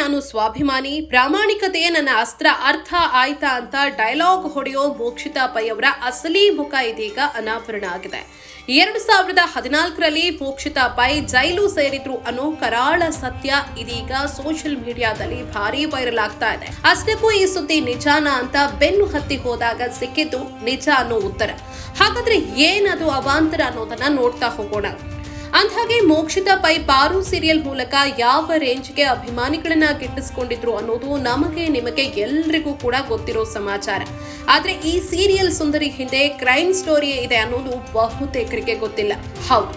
ನಾನು ಸ್ವಾಭಿಮಾನಿ. ಪ್ರಾಮಾಣಿಕತೆ ನನ್ನ ಅಸ್ತ್ರ. ಅರ್ಥ ಆಯ್ತಾ ಅಂತ ಡೈಲಾಗ್ ಹೊಡೆಯೋ ಮೋಕ್ಷಿತಾ ಪೈ ಅವರ ಅಸಲಿ ಮುಖ ಇದೀಗ ಅನಾವರಣ ಆಗಿದೆ. ಎರಡು ಸಾವಿರದ ಹದಿನಾಲ್ಕರಲ್ಲಿ ಮೋಕ್ಷಿತಾ ಪೈ ಜೈಲು ಸೇರಿದ್ರು ಅನ್ನೋ ಕರಾಳ ಸತ್ಯ ಇದೀಗ ಸೋಷಿಯಲ್ ಮೀಡಿಯಾದಲ್ಲಿ ಭಾರಿ ವೈರಲ್ ಆಗ್ತಾ ಇದೆ. ಅಷ್ಟಕ್ಕೂ ಈ ಸುದ್ದಿ ನಿಜಾನ ಅಂತ ಬೆನ್ನು ಹತ್ತಿ ಹೋದಾಗ ಸಿಕ್ಕಿದ್ದು ನಿಜ ಅನ್ನೋ ಉತ್ತರ. ಹಾಗಾದ್ರೆ ಏನದು ಅವಾಂತರ ಅನ್ನೋದನ್ನ ನೋಡ್ತಾ ಹೋಗೋಣ. ಅಂದ್ಹಾಗೆ ಮೋಕ್ಷಿತಾ ಪೈ ಪಾರು ಸೀರಿಯಲ್ ಮೂಲಕ ಯಾವ ರೇಂಜ್ಗೆ ಅಭಿಮಾನಿಗಳನ್ನ ಗಿಟ್ಟಿಸ್ಕೊಂಡಿದ್ರು ಅನ್ನೋದು ನಮಗೆ, ನಿಮಗೆ ಎಲ್ರಿಗೂ ಕೂಡ ಗೊತ್ತಿರೋ ಸಮಾಚಾರ. ಆದ್ರೆ ಈ ಸೀರಿಯಲ್ ಸುಂದರಿ ಹಿಂದೆ ಕ್ರೈಮ್ ಸ್ಟೋರಿ ಇದೆ ಅನ್ನೋದು ಬಹುತೇಕರಿಗೆ ಗೊತ್ತಿಲ್ಲ. ಹೌದು,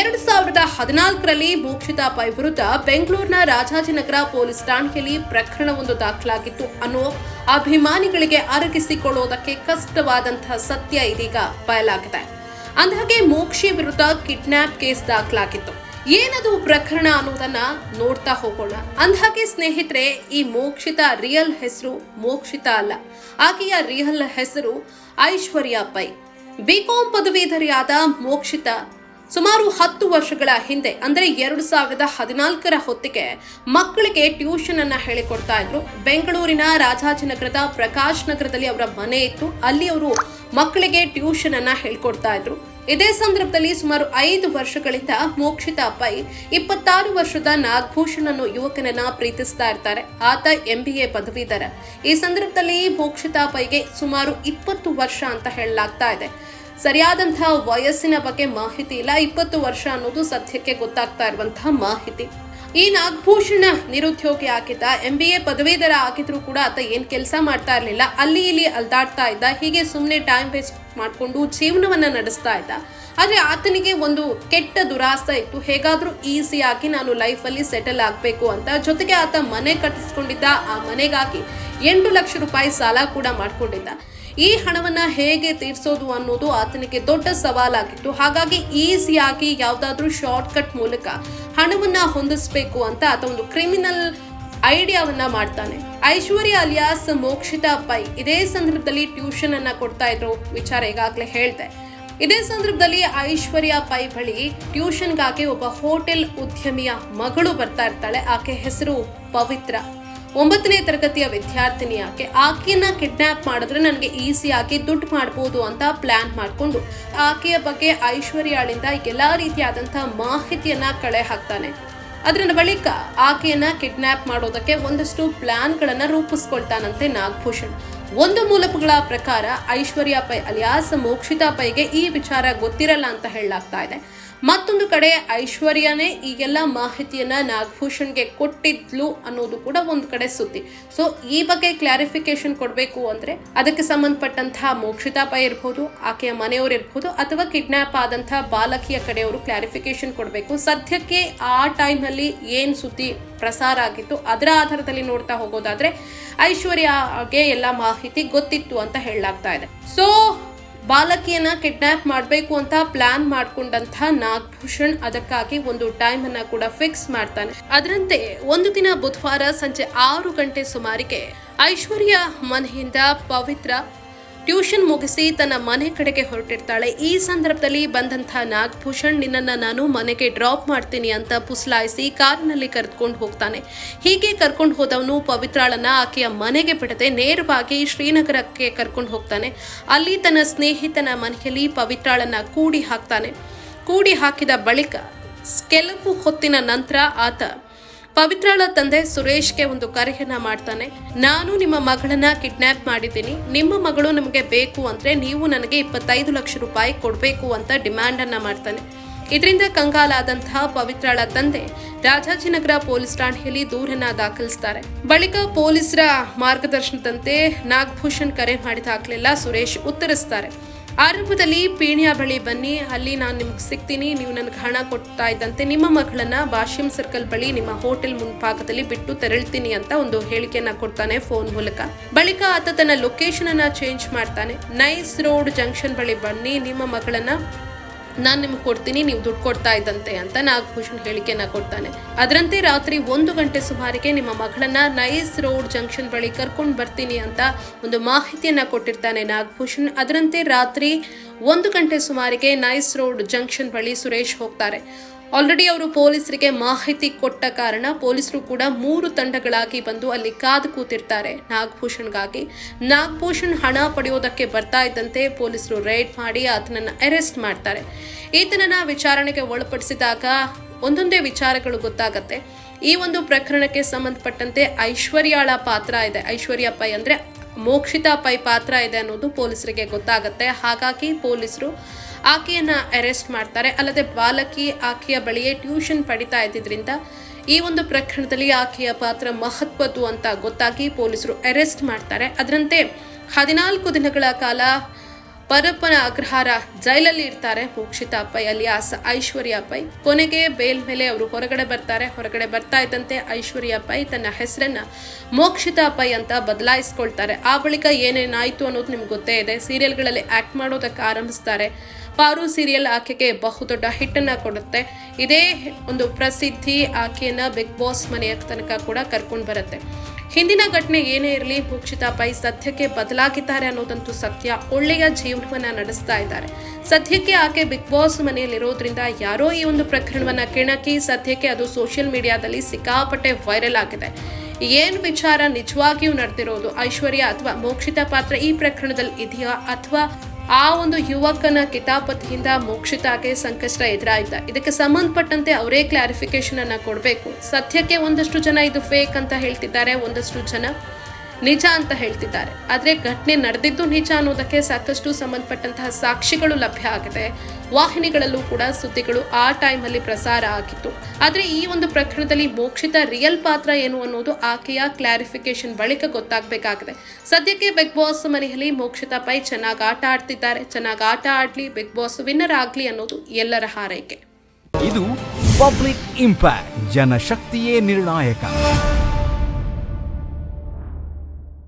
ಎರಡು ಸಾವಿರದ ಹದಿನಾಲ್ಕರಲ್ಲಿ ಮೋಕ್ಷಿತಾ ಪೈ ವಿರುದ್ಧ ಬೆಂಗಳೂರಿನ ರಾಜಾಜಿನಗರ ಪೊಲೀಸ್ ಠಾಣೆಯಲ್ಲಿ ಪ್ರಕರಣವೊಂದು ದಾಖಲಾಗಿತ್ತು ಅನ್ನೋ ಅಭಿಮಾನಿಗಳಿಗೆ ಅರಗಿಸಿಕೊಳ್ಳುವುದಕ್ಕೆ ಕಷ್ಟವಾದಂತಹ ಸತ್ಯ ಇದೀಗ ಬಯಲಾಗಿದೆ. ಅಂದಹಾಗೆ ಮೋಕ್ಷಿ ವಿರುದ್ಧ ಕಿಡ್ನಾಪ್ ಕೇಸ್ ದಾಖಲಾಗಿತ್ತು. ಏನದು ಪ್ರಕರಣ ಅನ್ನೋದನ್ನ ನೋಡ್ತಾ ಹೋಗೋಣ. ಅಂದಹಾಗೆ ಸ್ನೇಹಿತರೆ, ಈ ಮೋಕ್ಷಿತ ರಿಯಲ್ ಹೆಸರು ಮೋಕ್ಷಿತ ಅಲ್ಲ. ಆಕೆಯ ರಿಯಲ್ ಹೆಸರು ಐಶ್ವರ್ಯ ಪೈ. ಬಿಕಾಂ ಪದವೀಧರಿಯಾದ ಮೋಕ್ಷಿತ ಸುಮಾರು ಹತ್ತು ವರ್ಷಗಳ ಹಿಂದೆ, ಅಂದ್ರೆ ಎರಡು ಸಾವಿರದ ಹದಿನಾಲ್ಕರ ಹೊತ್ತಿಗೆ ಮಕ್ಕಳಿಗೆ ಟ್ಯೂಷನ್ ಅನ್ನ ಹೇಳಿಕೊಡ್ತಾ ಇದ್ರು. ಬೆಂಗಳೂರಿನ ರಾಜಾಜಿನಗರದ ಪ್ರಕಾಶ್ ನಗರದಲ್ಲಿ ಅವರ ಮನೆ ಇತ್ತು. ಅಲ್ಲಿ ಅವರು ಮಕ್ಕಳಿಗೆ ಟ್ಯೂಷನ್ ಅನ್ನ ಹೇಳ್ಕೊಡ್ತಾ ಇದ್ರು. ಇದೇ ಸಂದರ್ಭದಲ್ಲಿ ಸುಮಾರು ಐದು ವರ್ಷಗಳಿಂದ ಮೋಕ್ಷಿತಾ ಪೈ ಇಪ್ಪತ್ತಾರು ವರ್ಷದ ನಾಗಭೂಷಣ್ ಅನ್ನೋ ಯುವಕನನ್ನ ಪ್ರೀತಿಸ್ತಾ ಇರ್ತಾರೆ. ಆತ ಎಂ ಬಿ ಎ ಪದವೀಧರ. ಈ ಸಂದರ್ಭದಲ್ಲಿ ಮೋಕ್ಷಿತಾ ಪೈಗೆ ಸುಮಾರು ಇಪ್ಪತ್ತು ವರ್ಷ ಅಂತ ಹೇಳಲಾಗ್ತಾ ಇದೆ. ಸರಿಯಾದಂತಹ ವಯಸ್ಸಿನ ಬಗ್ಗೆ ಮಾಹಿತಿ ಇಲ್ಲ. ಇಪ್ಪತ್ತು ವರ್ಷ ಅನ್ನೋದು ಸದ್ಯಕ್ಕೆ ಗೊತ್ತಾಗ್ತಾ ಇರುವಂತಹ ಮಾಹಿತಿ. ಈ ನಾಗಭೂಷಣ ನಿರುದ್ಯೋಗಿ ಆಗಿದ್ದ ಎಂ ಬಿ ಎ ಪದವೀಧರ ಆಗಿದ್ರು ಕೂಡ ಆತ ಏನ್ ಕೆಲಸ ಮಾಡ್ತಾ ಇರಲಿಲ್ಲ. ಅಲ್ಲಿ ಇಲ್ಲಿ ಅಲ್ದಾಡ್ತಾ ಇದ್ದ, ಹೀಗೆ ಸುಮ್ಮನೆ ಟೈಮ್ ವೇಸ್ಟ್ ಮಾಡಿಕೊಂಡು ಜೀವನವನ್ನ ನಡೆಸ್ತಾ ಇದ್ದ. ಆದರೆ ಆತನಿಗೆ ಒಂದು ಕೆಟ್ಟ ದುರಾಸ್ತ ಇತ್ತು. ಹೇಗಾದರೂ ಈಸಿಯಾಗಿ ನಾನು ಲೈಫಲ್ಲಿ ಸೆಟಲ್ ಆಗಬೇಕು ಅಂತ. ಜೊತೆಗೆ ಆತ ಮನೆ ಕಟ್ಟಿಸ್ಕೊಂಡಿದ್ದ. ಆ ಮನೆಗಾಗಿ ಎಂಟು ಲಕ್ಷ ರೂಪಾಯಿ ಸಾಲ ಕೂಡ ಮಾಡ್ಕೊಂಡಿದ್ದ. ಈ ಹಣವನ್ನ ಹೇಗೆ ತೀರ್ಸೋದು ಅನ್ನೋದು ಆತನಿಗೆ ದೊಡ್ಡ ಸವಾಲಾಗಿತ್ತು. ಹಾಗಾಗಿ ಈಸಿಯಾಗಿ ಯಾವ್ದಾದ್ರು ಶಾರ್ಟ್ ಕಟ್ ಮೂಲಕ ಹಣವನ್ನ ಹೊಂದಿಸ್ಬೇಕು ಅಂತ ಆತ ಒಂದು ಕ್ರಿಮಿನಲ್ ಐಡಿಯಾವನ್ನ ಮಾಡ್ತಾನೆ. ಐಶ್ವರ್ಯ ಅಲಿಯಾಸ್ ಮೋಕ್ಷಿತಾ ಪೈ ಇದೇ ಸಂದರ್ಭದಲ್ಲಿ ಟ್ಯೂಷನ್ ಅನ್ನ ಕೊಡ್ತಾ ಇದ್ರು. ವಿಚಾರ ಈಗಾಗಲೇ ಹೇಳ್ದೆ. ಇದೇ ಸಂದರ್ಭದಲ್ಲಿ ಐಶ್ವರ್ಯ ಪೈ ಬಳಿ ಟ್ಯೂಷನ್ಗಾಗಿ ಒಬ್ಬ ಹೋಟೆಲ್ ಉದ್ಯಮಿಯ ಮಗಳು ಬರ್ತಾ ಇರ್ತಾಳೆ. ಆಕೆ ಹೆಸರು ಪವಿತ್ರ. ಒಂಬತ್ತನೇ ತರಗತಿಯ ವಿದ್ಯಾರ್ಥಿನಿ ಆಕೆ. ಆಕೆಯನ್ನ ಕಿಡ್ನಾಪ್ ಮಾಡಿದ್ರೆ ನನಗೆ ಈಸಿಯಾಗಿ ದುಡ್ಡು ಮಾಡ್ಬೋದು ಅಂತ ಪ್ಲಾನ್ ಮಾಡಿಕೊಂಡು ಆಕೆಯ ಬಗ್ಗೆ ಐಶ್ವರ್ಯಾಳಿಂದ ಎಲ್ಲಾ ರೀತಿಯಾದಂಥ ಮಾಹಿತಿಯನ್ನ ಕಳೆ ಹಾಕ್ತಾನೆ. ಅದರ ಬಳಿಕ ಆಕೆಯನ್ನ ಕಿಡ್ನಾಪ್ ಮಾಡೋದಕ್ಕೆ ಒಂದಷ್ಟು ಪ್ಲಾನ್ಗಳನ್ನ ರೂಪಿಸ್ಕೊಳ್ತಾನಂತೆ ನಾಗಭೂಷಣ್. ಒಂದು ಮೂಲಪುಗಳ ಪ್ರಕಾರ ಐಶ್ವರ್ಯ ಪೈ, ಅಲಿಯಾಸ್ ಮೋಕ್ಷಿತಾ ಪೈಗೆ ಈ ವಿಚಾರ ಗೊತ್ತಿರಲ್ಲ ಅಂತ ಹೇಳಲಾಗ್ತಾ ಇದೆ. ಮತ್ತೊಂದು ಕಡೆ ಐಶ್ವರ್ಯನೇ ಈಗೆಲ್ಲ ಮಾಹಿತಿಯನ್ನ ನಾಗಭೂಷಣ್ಗೆ ಕೊಟ್ಟಿದ್ಲು ಅನ್ನೋದು ಕೂಡ ಒಂದು ಕಡೆ ಸುದ್ದಿ. ಸೊ ಈ ಬಗ್ಗೆ ಕ್ಲಾರಿಫಿಕೇಶನ್ ಕೊಡಬೇಕು ಅಂದ್ರೆ ಅದಕ್ಕೆ ಸಂಬಂಧಪಟ್ಟಂತಹ ಮೋಕ್ಷಿತಾ ಪೈ ಇರ್ಬೋದು, ಆಕೆಯ ಮನೆಯವರು ಇರ್ಬೋದು, ಅಥವಾ ಕಿಡ್ನಾಪ್ ಆದಂತಹ ಬಾಲಕಿಯ ಕಡೆಯವರು ಕ್ಲಾರಿಫಿಕೇಶನ್ ಕೊಡಬೇಕು. ಸದ್ಯಕ್ಕೆ ಆ ಟೈಮ್ನಲ್ಲಿ ಏನು ಸುದ್ದಿ ಪ್ರಸಾರ ಆಗಿತ್ತು, ಅದರ ಆಧಾರದಲ್ಲಿ ನೋಡ್ತಾ ಹೋಗೋದಾದ್ರೆ, ಐಶ್ವರ್ಯಗೆ ಎಲ್ಲ ಮಾಹಿತಿ ಗೊತ್ತಿತ್ತು ಅಂತ ಹೇಳಲಾಗ್ತಾ ಇದೆ. ಸೊ ಬಾಲಕಿಯನ್ನ ಕಿಡ್ನಾಪ್ ಮಾಡಬೇಕು ಅಂತ ಪ್ಲಾನ್ ಮಾಡ್ಕೊಂಡಂತ ನಾಗಭೂಷಣ್ ಅದಕ್ಕಾಗಿ ಒಂದು ಟೈಮ್ ಅನ್ನ ಕೂಡ ಫಿಕ್ಸ್ ಮಾಡ್ತಾನೆ. ಅದರಂತೆ ಒಂದು ದಿನ ಬುಧವಾರ ಸಂಜೆ ಆರು ಗಂಟೆ ಸುಮಾರಿಗೆ ಐಶ್ವರ್ಯ ಮನೆಯಿಂದ ಪವಿತ್ರ ಟ್ಯೂಷನ್ ಮುಗಿಸಿ ತನ್ನ ಮನೆ ಕಡೆಗೆ ಹೊರಟಿರ್ತಾಳೆ. ಈ ಸಂದರ್ಭದಲ್ಲಿ ಬಂದಂತಹ ನಾಗಭೂಷಣ್, ನಿನ್ನನ್ನು ನಾನು ಮನೆಗೆ ಡ್ರಾಪ್ ಮಾಡ್ತೀನಿ ಅಂತ ಪುಸ್ಲಾಯಿಸಿ ಕಾರಿನಲ್ಲಿ ಕರೆದುಕೊಂಡು ಹೋಗ್ತಾನೆ. ಹೀಗೆ ಕರ್ಕೊಂಡು ಹೋದವನು ಪವಿತ್ರಾಳನ್ನ ಆಕೆಯ ಮನೆಗೆ ಬಿಡದೆ ನೇರವಾಗಿ ಶ್ರೀನಗರಕ್ಕೆ ಕರ್ಕೊಂಡು ಹೋಗ್ತಾನೆ. ಅಲ್ಲಿ ತನ್ನ ಸ್ನೇಹಿತನ ಮನೆಯಲ್ಲಿ ಪವಿತ್ರಾಳನ್ನ ಕೂಡಿ ಹಾಕ್ತಾನೆ. ಕೂಡಿ ಹಾಕಿದ ಬಳಿಕ, ಕೆಲವು ಹೊತ್ತಿನ ನಂತರ ಆತ ಪವಿತ್ರಾಳ ತಂದೆ ಸುರೇಶ್ಗೆ ಒಂದು ಕರೆಯನ್ನ ಮಾಡ್ತಾನೆ. ನಾನು ನಿಮ್ಮ ಮಗಳನ್ನ ಕಿಡ್ನಾಪ್ ಮಾಡಿದ್ದೀನಿ. ನಿಮ್ಮ ಮಗಳು ನಮಗೆ ಬೇಕು ಅಂದ್ರೆ ನೀವು ನನಗೆ ಇಪ್ಪತ್ತೈದು ಲಕ್ಷ ರೂಪಾಯಿ ಕೊಡಬೇಕು ಅಂತ ಡಿಮ್ಯಾಂಡ್ ಅನ್ನ ಮಾಡ್ತಾನೆ. ಇದರಿಂದ ಕಂಗಾಲಾದಂತಹ ಪವಿತ್ರಳ ತಂದೆ ರಾಜಾಜಿನಗರ ಪೊಲೀಸ್ ಠಾಣೆಯಲ್ಲಿ ದೂರನ್ನ ದಾಖಲಿಸ್ತಾರೆ. ಬಳಿಕ ಪೊಲೀಸರ ಮಾರ್ಗದರ್ಶನದಂತೆ ನಾಗಭೂಷಣ್ ಕರೆ ಮಾಡಿದಾಗಲೆಲ್ಲ ಸುರೇಶ್ ಉತ್ತರಿಸ್ತಾರೆ. ಆರಂಭದಲ್ಲಿ ಪೀಣ್ಯ ಬಳಿ ಬನ್ನಿ, ಅಲ್ಲಿ ನಾನು ನಿಮ್ಗೆ ಸಿಗ್ತೀನಿ, ನೀವು ನನಗೆ ಹಣ ಕೊಡ್ತಾ ಇದ್ದಂತೆ ನಿಮ್ಮ ಮಗಳನ್ನ ಬಾಷಿಂ ಸರ್ಕಲ್ ಬಳಿ ನಿಮ್ಮ ಹೋಟೆಲ್ ಮುಂಭಾಗದಲ್ಲಿ ಬಿಟ್ಟು ತೆರಳ್ತೀನಿ ಅಂತ ಒಂದು ಹೇಳಿಕೆಯನ್ನ ಕೊಡ್ತಾನೆ ಫೋನ್ ಮೂಲಕ. ಬಳಿಕ ಆತ ತನ್ನ ಲೊಕೇಶನ್ ಅನ್ನ ಚೇಂಜ್ ಮಾಡ್ತಾನೆ. ನೈಸ್ ರೋಡ್ ಜಂಕ್ಷನ್ ಬಳಿ ಬನ್ನಿ, ನಿಮ್ಮ ಮಗಳನ್ನ ನಾನು ನಿಮ್ಗೆ ಕೊಡ್ತೀನಿ, ನೀವು ದುಡ್ಡು ಕೊಡ್ತಾ ಇದ್ದಂತೆ ಅಂತ ನಾಗಭೂಷಣ್ ಹೇಳಿಕೆಯನ್ನ ಕೊಡ್ತಾನೆ. ಅದರಂತೆ ರಾತ್ರಿ ಒಂದು ಗಂಟೆ ಸುಮಾರಿಗೆ ನಿಮ್ಮ ಮಗಳನ್ನ ನೈಸ್ ರೋಡ್ ಜಂಕ್ಷನ್ ಬಳಿ ಕರ್ಕೊಂಡು ಬರ್ತೀನಿ ಅಂತ ಒಂದು ಮಾಹಿತಿಯನ್ನ ಕೊಟ್ಟಿರ್ತಾನೆ ನಾಗಭೂಷಣ್. ಅದರಂತೆ ರಾತ್ರಿ ಒಂದು ಗಂಟೆ ಸುಮಾರಿಗೆ ನೈಸ್ ರೋಡ್ ಜಂಕ್ಷನ್ ಬಳಿ ಸುರೇಶ್ ಹೋಗ್ತಾರೆ. ಆಲ್ರೆಡಿ ಅವರು ಪೊಲೀಸರಿಗೆ ಮಾಹಿತಿ ಕೊಟ್ಟ ಕಾರಣ ಪೊಲೀಸರು ಕೂಡ ಮೂರು ತಂಡಗಳಾಗಿ ಬಂದು ಅಲ್ಲಿ ಕಾದು ಕೂತಿರ್ತಾರೆ. ನಾಗಭೂಷಣ್ಗಾಗಿ. ನಾಗಭೂಷಣ್ ಹಣ ಪಡೆಯೋದಕ್ಕೆ ಬರ್ತಾ ಇದ್ದಂತೆ ಪೊಲೀಸರು ರೈಡ್ ಮಾಡಿ ಆತನನ್ನು ಅರೆಸ್ಟ್ ಮಾಡ್ತಾರೆ. ಈತನನ್ನ ವಿಚಾರಣೆಗೆ ಒಳಪಡಿಸಿದಾಗ ಒಂದೊಂದೇ ವಿಚಾರಗಳು ಗೊತ್ತಾಗತ್ತೆ. ಈ ಒಂದು ಪ್ರಕರಣಕ್ಕೆ ಸಂಬಂಧಪಟ್ಟಂತೆ ಐಶ್ವರ್ಯಾಳ ಪಾತ್ರ ಇದೆ. ಐಶ್ವರ್ಯ ಪೈ ಅಂದ್ರೆ ಮೋಕ್ಷಿತಾ ಪೈ ಪಾತ್ರ ಇದೆ ಅನ್ನೋದು ಪೊಲೀಸರಿಗೆ ಗೊತ್ತಾಗತ್ತೆ. ಹಾಗಾಗಿ ಪೊಲೀಸರು ಆಕೆಯನ್ನ ಅರೆಸ್ಟ್ ಮಾಡ್ತಾರೆ. ಅಲ್ಲದೆ ಬಾಲಕಿ ಆಕೆಯ ಬಳಿಯೇ ಟ್ಯೂಷನ್ ಪಡಿತಾ ಇದ್ದಿದ್ರಿಂದ ಈ ಒಂದು ಪ್ರಕರಣದಲ್ಲಿ ಆಕೆಯ ಪಾತ್ರ ಮಹತ್ವದ್ದು ಅಂತ ಗೊತ್ತಾಗಿ ಪೊಲೀಸರು ಅರೆಸ್ಟ್ ಮಾಡ್ತಾರೆ. ಅದರಂತೆ ಹದಿನಾಲ್ಕು ದಿನಗಳ ಕಾಲ ಪರಪ್ಪನ ಅಗ್ರಹಾರ ಜೈಲಲ್ಲಿ ಇರ್ತಾರೆ. ಮೋಕ್ಷಿತಾ ಪೈ ಅಲಿಯಾಸ್ ಐಶ್ವರ್ಯ ಪೈ ಕೊನೆಗೆ ಬೇಲ್ ಮೇಲೆ ಅವರು ಹೊರಗಡೆ ಬರ್ತಾರೆ. ಹೊರಗಡೆ ಬರ್ತಾ ಇದ್ದಂತೆ ಐಶ್ವರ್ಯ ಪೈ ತನ್ನ ಹೆಸರನ್ನ ಮೋಕ್ಷಿತಾ ಪೈ ಅಂತ ಬದಲಾಯಿಸ್ಕೊಳ್ತಾರೆ. ಆ ಬಳಿಕ ಏನೇನಾಯ್ತು ಅನ್ನೋದು ನಿಮ್ಗೆ ಗೊತ್ತೇ ಇದೆ. ಸೀರಿಯಲ್ಗಳಲ್ಲಿ ಆಕ್ಟ್ ಮಾಡೋದಕ್ಕೆ ಆರಂಭಿಸ್ತಾರೆ. ಪಾರು ಸೀರಿಯಲ್ ಆಕೆಗೆ ಬಹುದೊಡ್ಡ ಹಿಟ್ಟನ್ನು ಕೊಡುತ್ತೆ. ಇದೇ ಒಂದು ಪ್ರಸಿದ್ಧಿ ಆಕೆಯನ್ನು ಬಿಗ್ ಬಾಸ್ ಮನೆಯ ತನಕ ಕೂಡ ಕರ್ಕೊಂಡು ಬರುತ್ತೆ. ಹಿಂದಿನ ಘಟನೆ ಏನೇ ಇರಲಿ ಮೋಕ್ಷಿತಾ ಪೈ ಸದ್ಯಕ್ಕೆ ಬದಲಾಗಿದ್ದಾರೆ ಅನ್ನೋದಂತೂ ಸತ್ಯ. ಒಳ್ಳೆಯ ಜೀವನವನ್ನು ನಡೆಸ್ತಾ ಇದ್ದಾರೆ. ಸದ್ಯಕ್ಕೆ ಆಕೆ ಬಿಗ್ ಬಾಸ್ ಮನೆಯಲ್ಲಿರೋದ್ರಿಂದ ಯಾರೋ ಈ ಒಂದು ಪ್ರಕರಣವನ್ನ ಕೆಣಕಿ ಸದ್ಯಕ್ಕೆ ಅದು ಸೋಷಿಯಲ್ ಮೀಡಿಯಾದಲ್ಲಿ ಸಿಕ್ಕಾಪಟ್ಟೆ ವೈರಲ್ ಆಗಿದೆ. ಏನು ವಿಚಾರ ನಿಜವಾಗಿಯೂ ನಡೆದಿರೋದು ಐಶ್ವರ್ಯ ಅಥವಾ ಮೋಕ್ಷಿತ ಪಾತ್ರ ಈ ಪ್ರಕರಣದಲ್ಲಿ ಇದೆಯಾ ಅಥವಾ ಆ ಒಂದು ಯುವಕನ ಕಿತಾಪತಿಯಿಂದ ಮೋಕ್ಷಿತಾಗೆ ಸಂಕಷ್ಟ ಎದುರಾಯ್ತಾ. ಇದಕ್ಕೆ ಸಂಬಂಧಪಟ್ಟಂತೆ ಅವರೇ ಕ್ಲಾರಿಫಿಕೇಶನ್ ಅನ್ನ ಕೊಡಬೇಕು. ಸದ್ಯಕ್ಕೆ ಒಂದಷ್ಟು ಜನ ಇದು ಫೇಕ್ ಅಂತ ಹೇಳ್ತಿದ್ದಾರೆ, ಒಂದಷ್ಟು ಜನ ನಿಜ ಅಂತ ಹೇಳ್ತಿದ್ದಾರೆ. ಆದರೆ ಘಟನೆ ನಡೆದಿದ್ದು ನಿಜ ಅನ್ನೋದಕ್ಕೆ ಸಾಕಷ್ಟು ಸಂಬಂಧಪಟ್ಟಂತಹ ಸಾಕ್ಷಿಗಳು ಲಭ್ಯ ಆಗಿದೆ. ವಾಹಿನಿಗಳಲ್ಲೂ ಕೂಡ ಸುದ್ದಿಗಳು ಆ ಟೈಮಲ್ಲಿ ಪ್ರಸಾರ ಆಗಿತ್ತು. ಆದರೆ ಈ ಒಂದು ಪ್ರಕರಣದಲ್ಲಿ ಮೋಕ್ಷಿತ ರಿಯಲ್ ಪಾತ್ರ ಏನು ಅನ್ನೋದು ಆಕೆಯ ಕ್ಲಾರಿಫಿಕೇಶನ್ ಬಳಿಕ ಗೊತ್ತಾಗಬೇಕಾಗಿದೆ. ಸದ್ಯಕ್ಕೆ ಬಿಗ್ ಬಾಸ್ ಮನೆಯಲ್ಲಿ ಮೋಕ್ಷಿತ ಪೈ ಚೆನ್ನಾಗಿ ಆಟ ಆಡ್ತಿದ್ದಾರೆ. ಚೆನ್ನಾಗಿ ಆಟ ಆಡ್ಲಿ, ಬಿಗ್ ಬಾಸ್ ವಿನ್ನರ್ ಆಗ್ಲಿ ಅನ್ನೋದು ಎಲ್ಲರ ಹಾರೈಕೆ. ಇದು ಪಬ್ಲಿಕ್ ಇಂಪ್ಯಾಕ್ಟ್, ಜನಶಕ್ತಿಯೇ ನಿರ್ಣಾಯಕ.